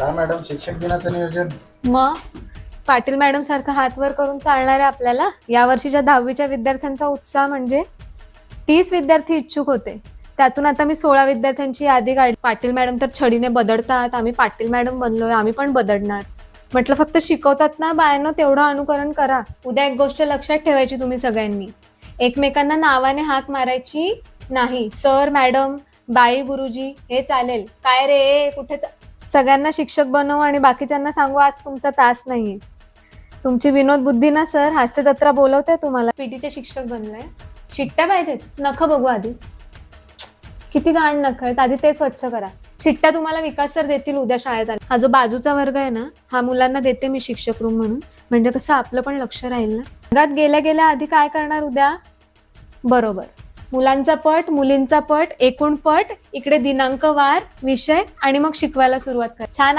काय मॅडम? शिक्षक दिनाचं नियोजन? मग? पाटील मॅडम सारखं हात वर करून चालणार आहे आपल्याला. यावर्षीच्या दहावीच्या विद्यार्थ्यांचा उत्साह म्हणजे तीस विद्यार्थी इच्छुक होते. त्यातून आता मी सोळा विद्यार्थ्यांची यादी काढली. पाटील मॅडम तर छडीने बदडतात आम्ही पाटील मॅडम बनलोय. आम्ही पण बदडणार म्हटलं फक्त शिकवतात ना बायांनो तेवढं अनुकरण करा. उद्या एक गोष्ट लक्षात ठेवायची तुम्ही सगळ्यांनी. एकमेकांना नावाने हाक मारायची नाही. सर मॅडम बाई गुरुजी हे चालेल. काय रे? कुठे चा- सगळ्यांना शिक्षक बनवू आणि बाकीच्यांना सांगू आज तुमचा तास नाहीये तुमची विनोद बुद्धी ना सर हास्य जत्रा बोलवते तुम्हाला. पीटीचे शिक्षक बनलाय. शिट्ट्या पाहिजेत. नख बघू आधी. किती घाण नख आहेत. आधी ते स्वच्छ करा. शिट्ट्या तुम्हाला विकास सर देतील उद्या शाळेत आले हा जो बाजूचा वर्ग आहे ना हा मुलांना देते मी शिक्षक रूम म्हणून. म्हणजे कसं आपलं पण लक्ष राहील ना. वर्गात गेल्या गेल्या आधी काय करणार उद्या? बरोबर. मुलांचा पट मुलींचा पट एकूण पट इकडे दिनांक वार विषय आणि मग शिकवायला सुरुवात कर. छान